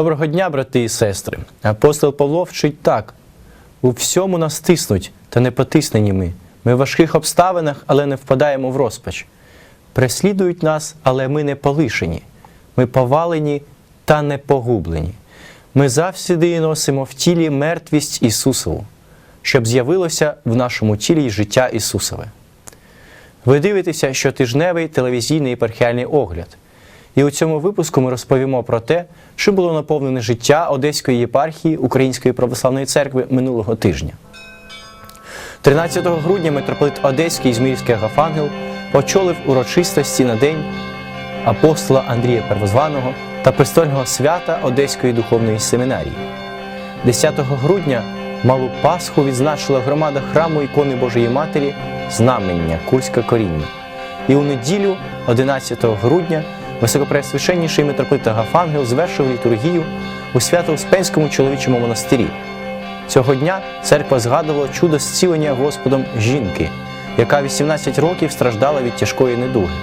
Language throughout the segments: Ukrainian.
Доброго дня, брати і сестри. Апостол Павло вчить так: у всьому нас тиснуть, та не потиснені ми. Ми в важких обставинах, але не впадаємо в розпач. Преслідують нас, але ми не полишені. Ми повалені та не погублені. Ми завсіди носимо в тілі мертвість Ісусову, щоб з'явилося в нашому тілі життя Ісусове. Ви дивитеся щотижневий телевізійний єпархіальний огляд. І у цьому випуску ми розповімо про те, що було наповнене життя Одеської єпархії Української православної церкви минулого тижня. 13 грудня митрополит Одеський Ізмаїльський Агафангел очолив урочистості на день апостола Андрія Первозваного та престольного свята Одеської духовної семінарії. 10 грудня малу Пасху відзначила громада храму ікони Божої Матері Знамення Курська коріння. І у неділю, 11 грудня, високопреосвященніший митрополит Агафангел звершив літургію у Свято-Успенському чоловічому монастирі. Цього дня церква згадувала чудо зцілення Господом жінки, яка 18 років страждала від тяжкої недуги.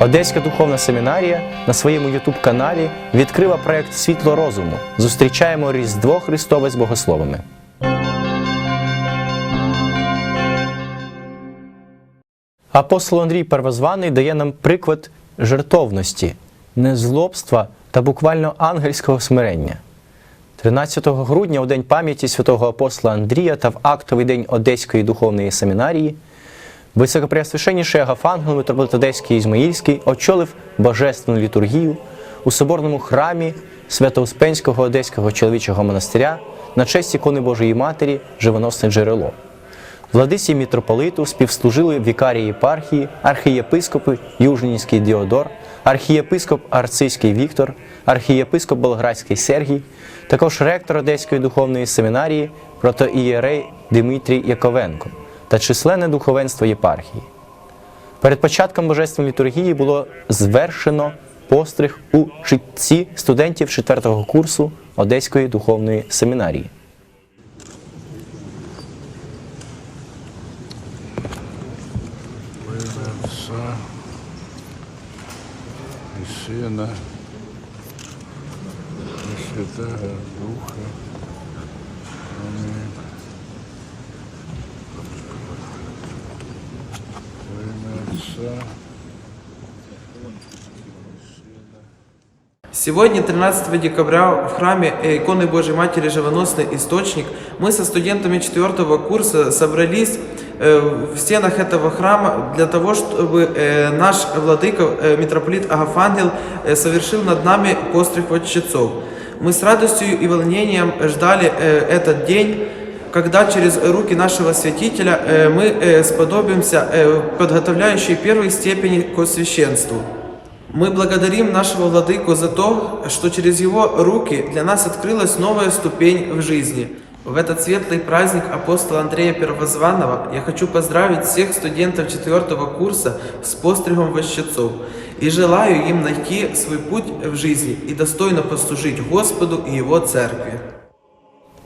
Одеська духовна семінарія на своєму ютуб-каналі відкрила проект Світло розуму. Зустрічаємо Різдво Христове з богословами. Апостол Андрій Первозваний дає нам приклад жертовності, незлобства та буквально ангельського смирення. 13 грудня, у день пам'яті святого апостола Андрія та в актовий день Одеської духовної семінарії, високопреосвященніший Агафангел митрополит Одеський Ізмаїльський очолив божественну літургію у соборному храмі Свято-Успенського Одеського чоловічого монастиря на честь ікони Божої Матері Живоносне джерело. Владисі мітрополиту співслужили вікарії єпархії, архієпископи Южнінський Діодор, архієпископ Арцизький Віктор, архієпископ Болградський Сергій, також ректор Одеської духовної семінарії, протоієрей Дмитрій Яковенко та численне духовенство єпархії. Перед початком божественної літургії було звершено постриг у читці студентів 4-го курсу Одеської духовної семінарії. Сына Святого Духа. Сегодня, 13 декабря, в храме иконы Божьей Матери Живоносный Источник, мы со студентами 4 курса собрались в стенах этого храма для того, чтобы э, наш владыка, э, митрополит Агафангел, э, совершил над нами постриг отчецов. Мы с радостью и волнением ждали э, этот день, когда через руки нашего святителя э, мы э, сподобимся э, подготовляющей первой степени к священству. Мы благодарим нашего Владыку за то, что через его руки для нас открылась новая ступень в жизни. В этот светлый праздник апостола Андрея Первозванного я хочу поздравить всех студентов 4 курса с постригом вощецов и желаю им найти свой путь в жизни и достойно послужить Господу и Его Церкви.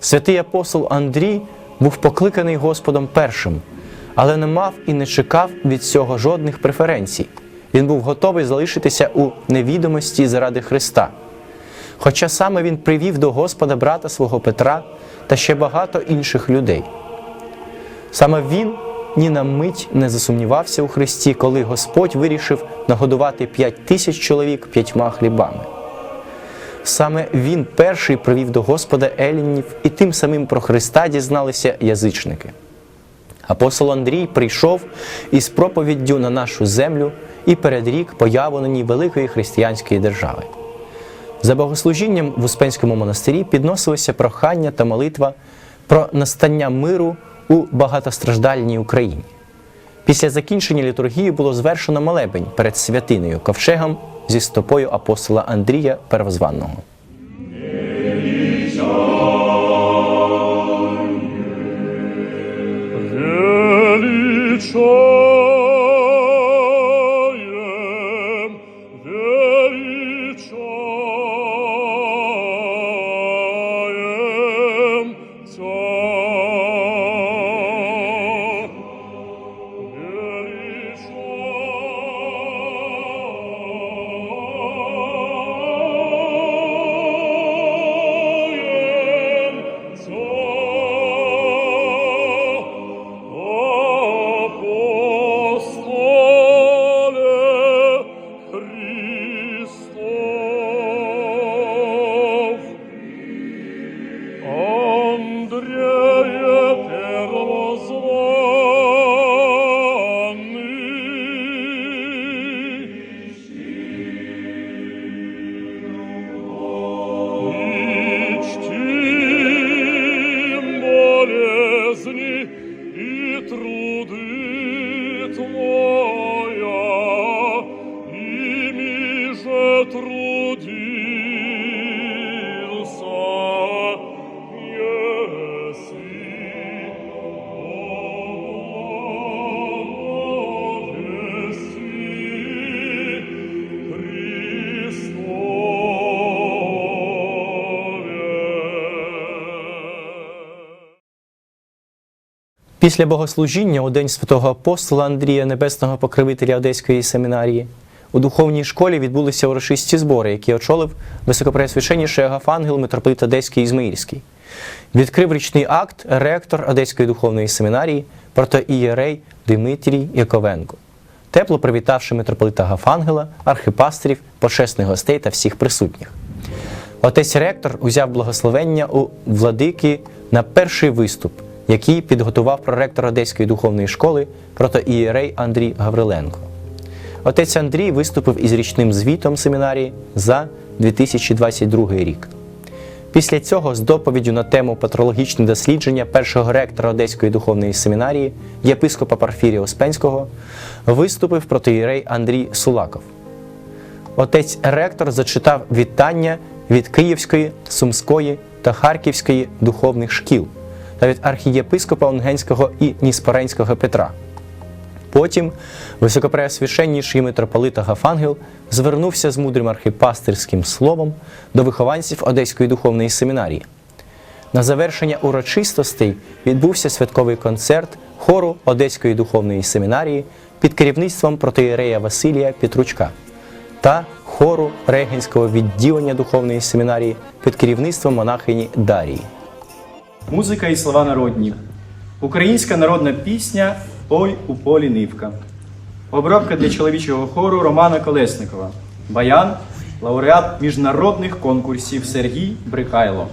Святий апостол Андрій був покликаний Господом першим, але не мав і не чекав від цього жодних преференцій. Він був готовий залишитися у невідомості заради Христа. Хоча саме він привів до Господа брата свого Петра та ще багато інших людей. Саме він ні на мить не засумнівався у Христі, коли Господь вирішив нагодувати п'ять тисяч чоловік п'ятьма хлібами. Саме він перший привів до Господа Елінів, і тим самим про Христа дізналися язичники. Апостол Андрій прийшов із проповіддю на нашу землю і передрік появу на ній великої християнської держави. За богослужінням в Успенському монастирі підносилися прохання та молитва про настання миру у багатостраждальній Україні. Після закінчення літургії було звершено молебень перед святиною ковчегом зі стопою апостола Андрія Первозванного. величаем, Після богослужіння у день святого апостола Андрія, небесного покровителя Одеської семінарії, у духовній школі відбулися урочисті збори, які очолив високопреосвященніший Агафангел митрополит Одеський Ізмаїльський. Відкрив річний акт ректор Одеської духовної семінарії протоієрей Дмитрій Яковенко, тепло привітавши митрополита Агафангела, архипастерів, почесних гостей та всіх присутніх. Отець ректор узяв благословення у владики на перший виступ, який підготував проректор Одеської духовної школи протоієрей Андрій Гавриленко. Отець Андрій виступив із річним звітом семінарії за 2022 рік. Після цього з доповіддю на тему патрологічне дослідження першого ректора Одеської духовної семінарії, єпископа Парфірія Успенського, виступив протиєрей Андрій Сулаков. Отець ректор зачитав вітання від Київської, Сумської та Харківської духовних шкіл та від архієпископа Унгенського і Ніспоренського Петра. Потім високопреосвященніший митрополит Агафангел звернувся з мудрим архіпастерським словом до вихованців Одеської духовної семінарії. На завершення урочистостей відбувся святковий концерт хору Одеської духовної семінарії під керівництвом протиєрея Василія Петручка та хору Регенського відділення духовної семінарії під керівництвом монахині Дарії. Музика і слова народні. Українська народна пісня Ой у полі нивка. Обробка для чоловічого хору Романа Колесникова. Баян, лауреат міжнародних конкурсів Сергій Брикайло.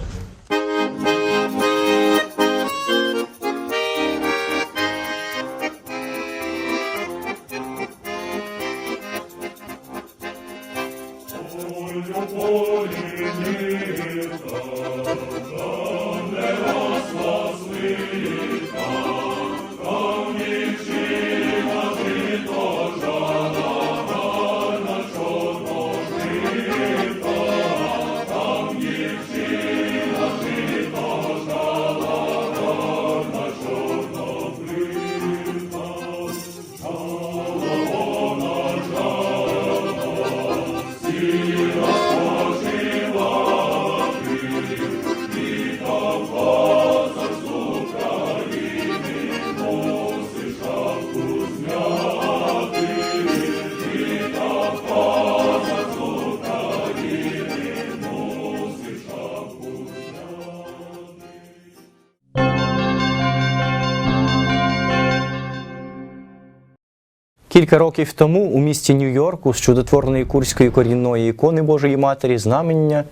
Кілька років тому у місті Нью-Йорку з чудотворної курської корінної ікони Божої Матері знамення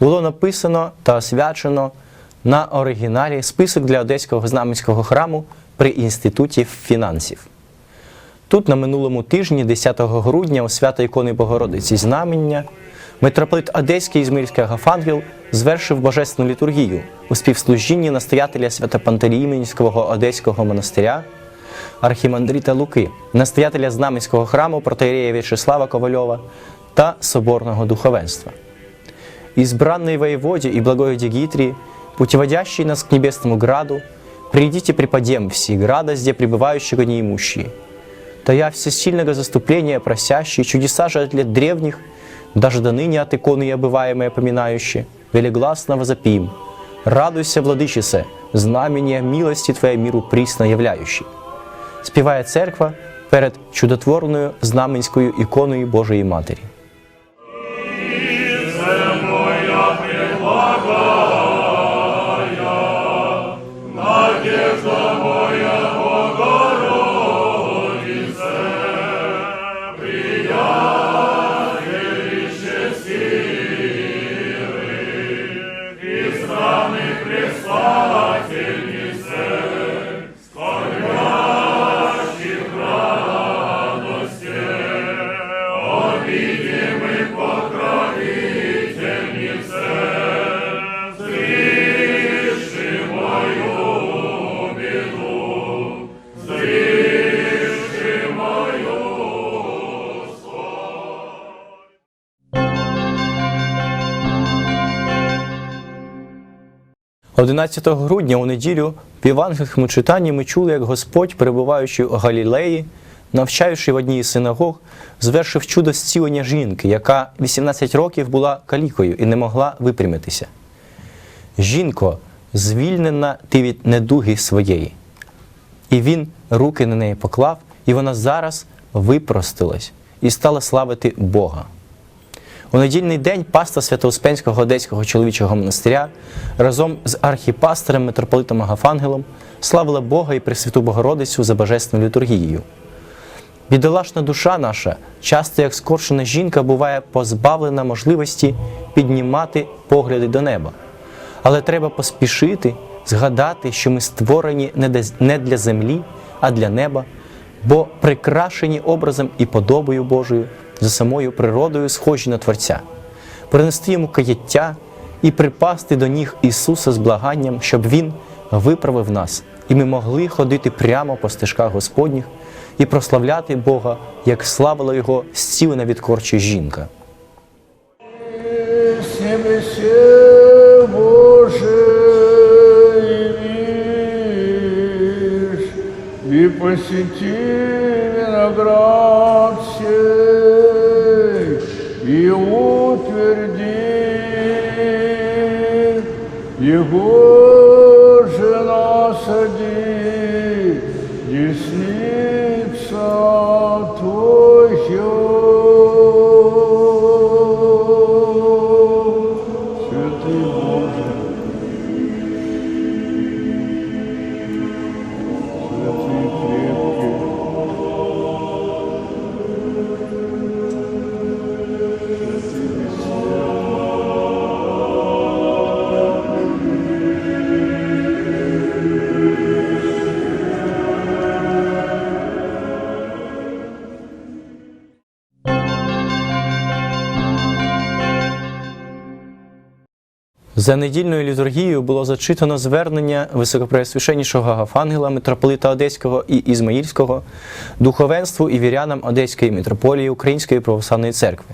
було написано та освячено на оригіналі список для Одеського знаменського храму при Інституті фінансів. Тут на минулому тижні, 10 грудня, у свято ікони Богородиці знамення, митрополит Одеський Ізмирський Агафангел звершив божественну літургію у співслужінні настоятеля Святопантелеймонського Одеського монастиря архімандрита Луки, настоятеля Знаменського храму протеєрея В'ячеслава Ковальова та соборного духовенства. Избранный воеводе и благой Дигитрии, путеводящий нас к небесному граду, придите преподем все града, где пребывающего неимущие. Да я всесильного заступления просящий, чудеса же от лет древних, даже до ныне от иконы обываемые поминающие, велегласно возопим. Радуйся, владычице, знамение милости Твоей миру присно являющий. Співає церква перед чудотворною знаменською іконою Божої Матері. – 11 грудня у неділю в євангельському читанні ми чули, як Господь, перебуваючи у Галілеї, навчаючи в одній із синагог, звершив чудо зцілення жінки, яка 18 років була калікою і не могла випрямитися. Жінко, звільнена ти від недуги своєї. І він руки на неї поклав, і вона зараз випростилась і стала славити Бога. У недільний день паста Свято-Успенського Одеського чоловічого монастиря разом з архіпастором митрополитом Агафангелом славила Бога і Пресвяту Богородицю за божественною літургією. Бідолашна душа наша, часто як скоршена жінка, буває позбавлена можливості піднімати погляди до неба. Але треба поспішити, згадати, що ми створені не для землі, а для неба, бо прикрашені образом і подобою Божою, за самою природою, схожі на Творця, принести йому каяття і припасти до ніг Ісуса з благанням, щоб Він виправив нас, і ми могли ходити прямо по стежках Господніх і прославляти Бога, як славила Його зцілена від корчі жінка. И посети виноград его же насади, десница За недільною літургією було зачитано звернення високопреосвященнішого Агафангела, митрополита Одеського і Ізмаїльського, духовенству і вірянам Одеської митрополії Української православної церкви.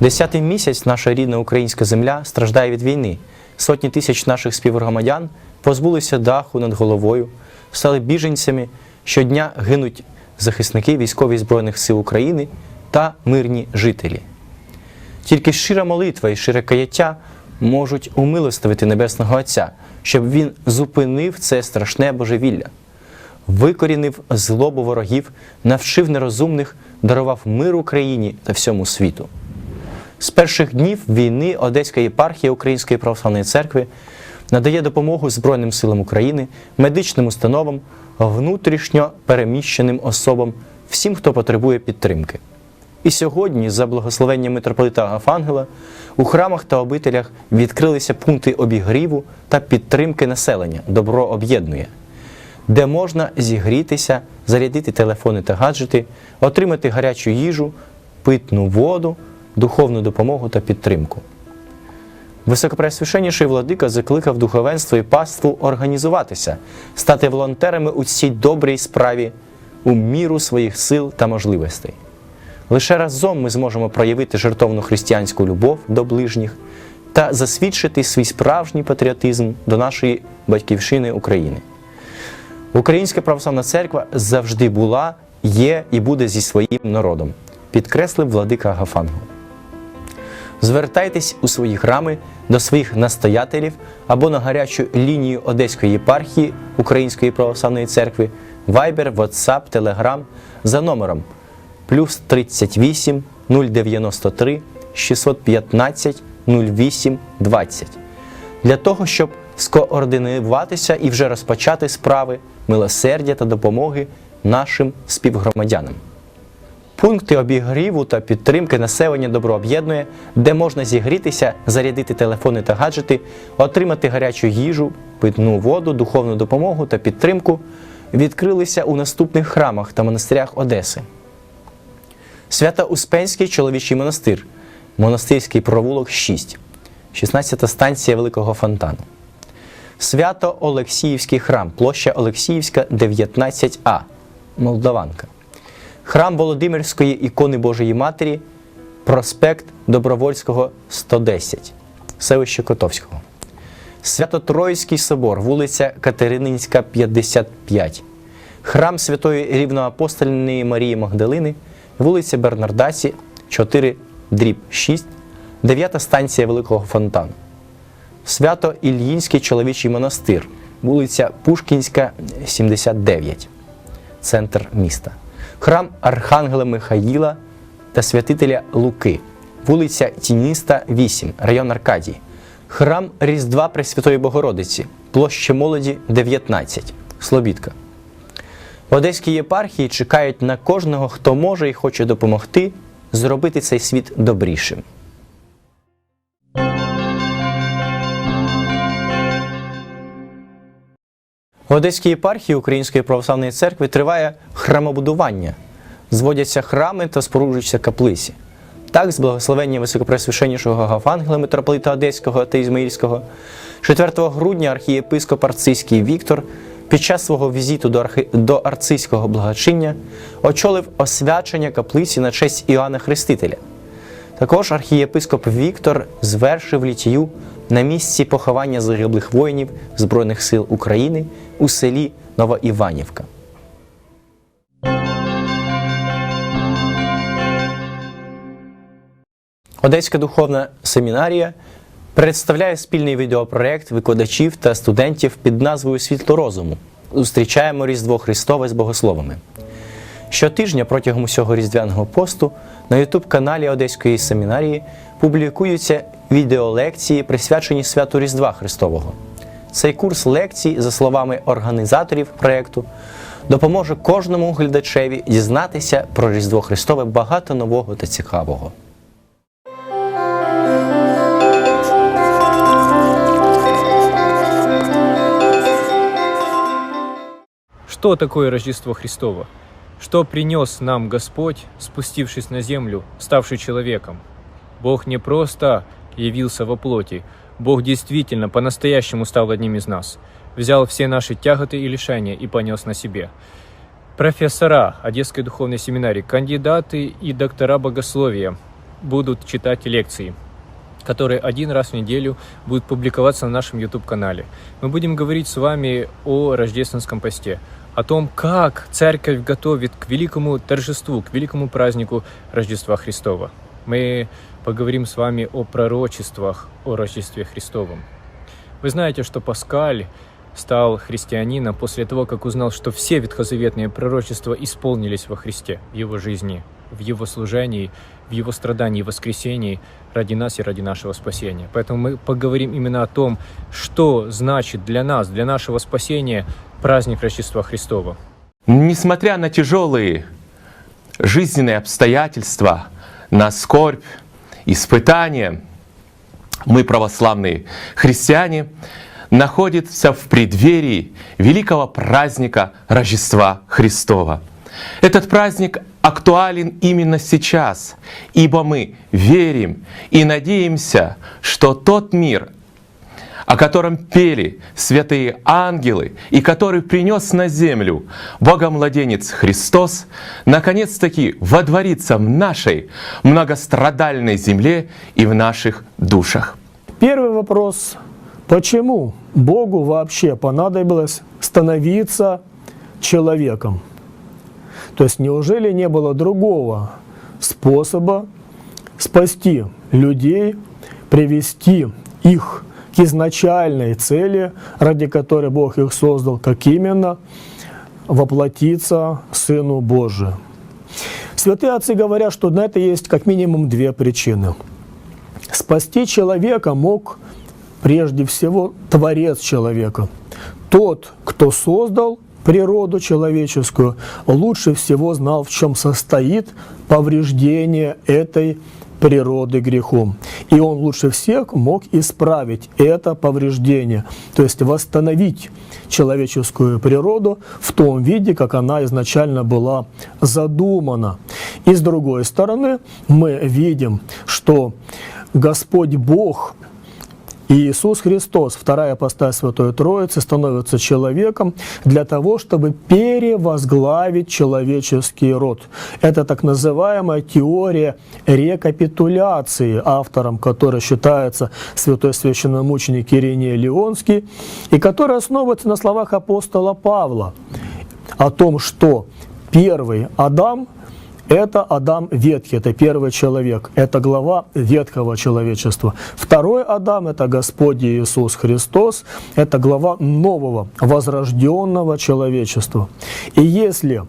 Десятий місяць наша рідна українська земля страждає від війни. Сотні тисяч наших співгромадян позбулися даху над головою, стали біженцями. Щодня гинуть захисники військові Збройних сил України та мирні жителі. Тільки щира молитва і щире каяття можуть умилостивити Небесного Отця, щоб він зупинив це страшне божевілля, викорінив злобу ворогів, навчив нерозумних, дарував мир Україні та всьому світу. З перших днів війни Одеська єпархія Української православної церкви надає допомогу Збройним силам України, медичним установам, внутрішньо переміщеним особам, всім, хто потребує підтримки. І сьогодні, за благословенням митрополита Агафангела, у храмах та обителях відкрилися пункти обігріву та підтримки населення Добро об'єднує, де можна зігрітися, зарядити телефони та гаджети, отримати гарячу їжу, питну воду, духовну допомогу та підтримку. Високопресвященніший владика закликав духовенство і паству організуватися, стати волонтерами у цій добрій справі у міру своїх сил та можливостей. Лише разом ми зможемо проявити жертовну християнську любов до ближніх та засвідчити свій справжній патріотизм до нашої батьківщини України. Українська православна церква завжди була, є і буде зі своїм народом, підкреслив владика Гафангел. Звертайтесь у свої храми до своїх настоятелів або на гарячу лінію Одеської єпархії Української православної церкви, Viber, WhatsApp, Telegram за номером плюс 38 093 615 08 20 для того, щоб скоординуватися і вже розпочати справи милосердя та допомоги нашим співгромадянам. Пункти обігріву та підтримки населення добро об'єднує, де можна зігрітися, зарядити телефони та гаджети, отримати гарячу їжу, питну воду, духовну допомогу та підтримку, відкрилися у наступних храмах та монастирях Одеси. Свято-Успенський чоловічий монастир, монастирський провулок 6, 16 станція Великого Фонтану. Свято-Олексіївський храм, площа Олексіївська, 19А, Молдаванка. Храм Володимирської ікони Божої Матері, проспект Добровольського, 110, селище Котовського. Свято-Троїцький собор, вулиця Катерининська, 55. Храм Святої Рівноапостольної Марії Магдалини, вулиця Бернардасі, 4, дріб 6, 9 станція Великого Фонтану. Свято Ільїнський чоловічий монастир, вулиця Пушкінська, 79, центр міста. Храм Архангела Михаїла та святителя Луки, вулиця Тініста, 8, район Аркадії. Храм Різдва Пресвятої Богородиці, площа молоді 19, Слобідка. В Одеській єпархії чекають на кожного, хто може і хоче допомогти зробити цей світ добрішим. В Одеській єпархії Української православної церкви триває храмобудування. Зводяться храми та споруджуються каплиці. Так, з благословення високопресвященнішого Гафангела митрополита Одеського та Ізмаїльського, 4 грудня архієпископ Арцизький Віктор під час свого візиту до, архи... до арцизького благочиння очолив освячення каплиці на честь Іоанна Хрестителя. Також архієпископ Віктор звершив літію на місці поховання загиблих воїнів Збройних сил України у селі Новоіванівка. Одеська духовна семінарія представляє спільний відеопроект викладачів та студентів під назвою Світло розуму. Зустрічаємо Різдво Христове з богословами. Щотижня протягом усього різдвяного посту на Ютуб-каналі Одеської семінарії публікуються відеолекції, присвячені святу Різдва Христового. Цей курс лекцій, за словами організаторів проєкту, допоможе кожному глядачеві дізнатися про Різдво Христове багато нового та цікавого. Что такое Рождество Христово? Что принес нам Господь, спустившись на землю, ставший человеком? Бог не просто явился во плоти, Бог действительно по-настоящему стал одним из нас, взял все наши тяготы и лишения и понес на себе. Профессора Одесской духовной семинарии, кандидаты и доктора богословия будут читать лекции, которые один раз в неделю будут публиковаться на нашем YouTube-канале. Мы будем говорить с вами о рождественском посте, о том, как церковь готовит к великому торжеству, к великому празднику Рождества Христова. Мы поговорим с вами о пророчествах о Рождестве Христовом. Вы знаете, что Паскаль стал христианином после того, как узнал, что все ветхозаветные пророчества исполнились во Христе, в Его жизни, в Его служении, в Его страдании и воскресении ради нас и ради нашего спасения. Поэтому мы поговорим именно о том, что значит для нас, для нашего спасения праздник Рождества Христова. Несмотря на тяжелые жизненные обстоятельства, на скорбь, испытания, мы, православные христиане, находимся в преддверии великого праздника Рождества Христова. Этот праздник актуален именно сейчас, ибо мы верим и надеемся, что тот мир, о котором пели святые ангелы и который принес на землю Богомладенец Христос, наконец-таки водворится в нашей многострадальной земле и в наших душах. Первый вопрос. Почему Богу вообще понадобилось становиться человеком? То есть неужели не было другого способа спасти людей, привести их к изначальной цели, ради которой Бог их создал, как именно воплотиться Сыну Божию? Святые отцы говорят, что на это есть как минимум две причины. Спасти человека мог прежде всего Творец человека. Тот, кто создал природу человеческую, лучше всего знал, в чем состоит повреждение этой природы грехом. И он лучше всех мог исправить это повреждение, то есть восстановить человеческую природу в том виде, как она изначально была задумана. И с другой стороны, мы видим, что Господь Бог и Иисус Христос, вторая апостась Святой Троицы, становится человеком для того, чтобы перевозглавить человеческий род. Это так называемая теория рекапитуляции, автором которой считается святой священномученик Ириней Леонский, и которая основывается на словах апостола Павла о том, что первый Адам Это Адам ветхий, это первый человек, это глава ветхого человечества. Второй Адам – это Господь Иисус Христос, это глава нового, возрожденного человечества. И если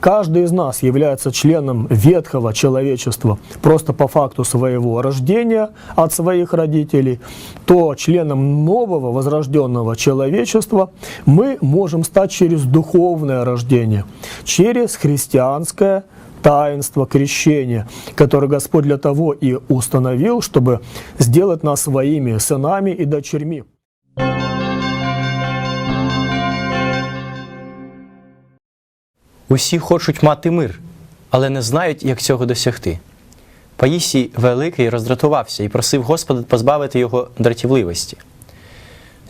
Каждый из нас является членом ветхого человечества просто по факту своего рождения от своих родителей, то членом нового возрожденного человечества мы можем стать через духовное рождение, через христианское таинство крещения, которое Господь для того и установил, чтобы сделать нас своими сынами и дочерьми. Усі хочуть мати мир, але не знають, як цього досягти. Паїсій Великий роздратувався і просив Господа позбавити його дратівливості.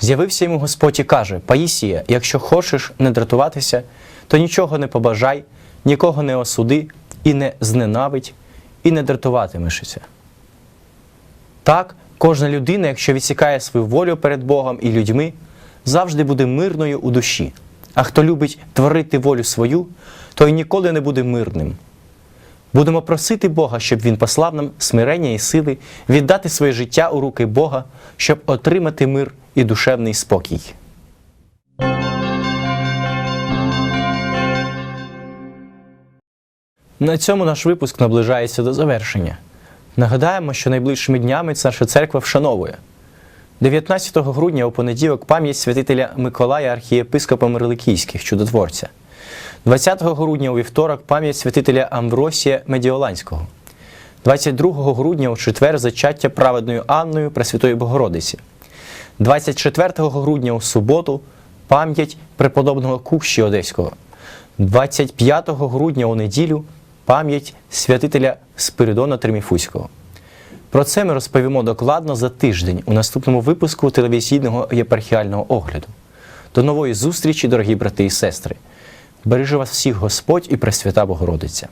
З'явився йому Господь і каже: Паїсія, якщо хочеш не дратуватися, то нічого не побажай, нікого не осуди і не зненавидь, і не дратуватимешся. Так, кожна людина, якщо відсікає свою волю перед Богом і людьми, завжди буде мирною у душі. А хто любить творити волю свою, той ніколи не буде мирним. Будемо просити Бога, щоб Він послав нам смирення і сили віддати своє життя у руки Бога, щоб отримати мир і душевний спокій. На цьому наш випуск наближається до завершення. Нагадаємо, що найближчими днями наша церква вшановує 19 грудня у понеділок пам'ять святителя Миколая архієпископа Мирликійських чудотворця. 20 грудня у вівторок пам'ять святителя Амвросія Медіоланського. 22 грудня у четвер зачаття праведною Анною Пресвятої Богородиці. 24 грудня у суботу пам'ять преподобного Кущі Одеського. 25 грудня у неділю пам'ять святителя Спиридона Триміфуського. Про це ми розповімо докладно за тиждень у наступному випуску телевізійного єпархіального огляду. До нової зустрічі, дорогі брати і сестри! Бережи вас всіх Господь і Пресвята Богородиця!